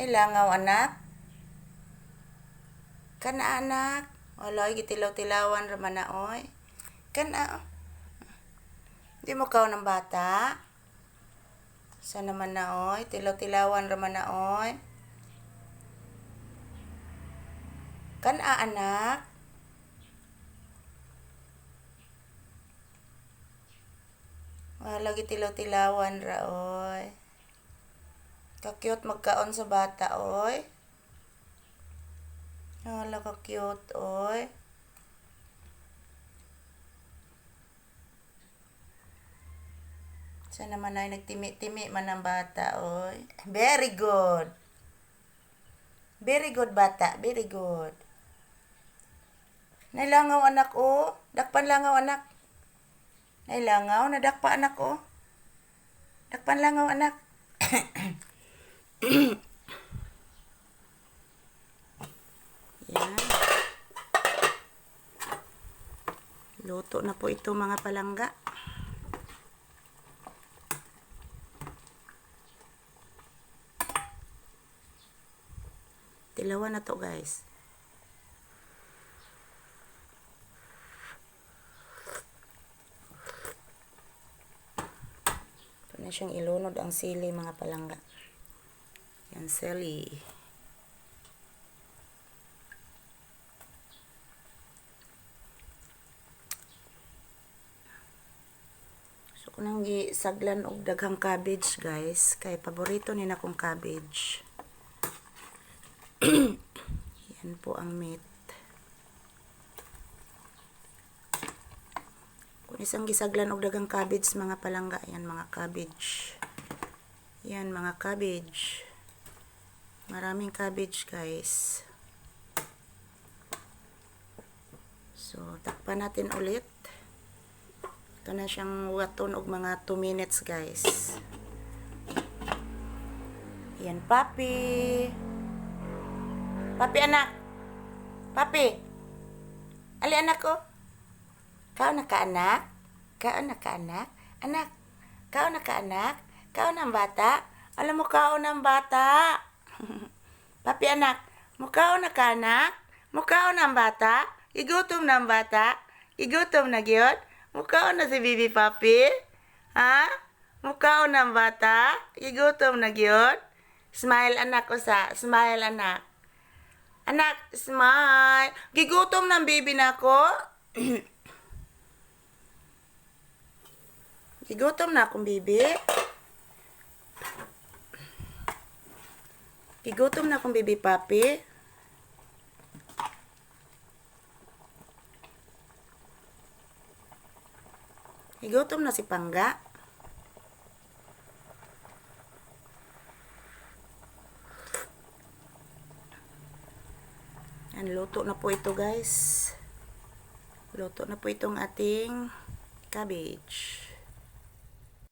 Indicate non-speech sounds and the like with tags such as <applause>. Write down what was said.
Nailangaw anak. Kana anak. Wala gitilaw-tilawan raman na oy. Kana. Di mo kaw ng bata. Sa naman na oy. Tilaw-tilawan raman na oy. Kana anak. Wala gitilaw-tilawan ra oy. Ka-cute magkaon sa bata, oy. Wala ka-cute, oy. Sa naman ay nagtimi-timi man ang bata, oy. Very good. Very good, bata. Very good. Nailangaw, anak, oh. Dakpan langaw, anak. Nailangaw, nadakpa, anak, oh. Dakpan langaw, anak. <coughs> Yan. Luto na po ito mga palangga. Tilawa na to guys. Ito na siyang ilunod ang sili mga palangga. Yan sili. So kunang gi saglan og daghang cabbage guys kay paborito ni na kong cabbage. <clears throat> Yan po ang meat. Kung isang gisaglan og daghang cabbage mga palangga, yan mga cabbage. Yan mga cabbage. Maraming cabbage guys. So takpan natin ulit. Ito na siyang waton og mga 2 minutes guys. Yan papi. Papi anak. Papi. Ali anak ko. Kau na ka anak? Kau na ka anak? Anak. Kau na ka anak? Kau ng bata? Alam mo kau ng bata? <laughs> Papi anak. Mukha na ka anak? Mukha ng bata? Igutom ng bata? Igutom na gyud? Mukha na si Bibi Papi? Ha? Mukha ng bata? Igutom na gyud? Smile anak ko sa. Smile anak. Anak, smile. Gigutom ng baby na ko. <clears throat> Gigutom na akong baby. Gigutom na akong baby papi. Gigutom na si Pangga. Yan, luto na po ito guys. Luto na po itong ating cabbage.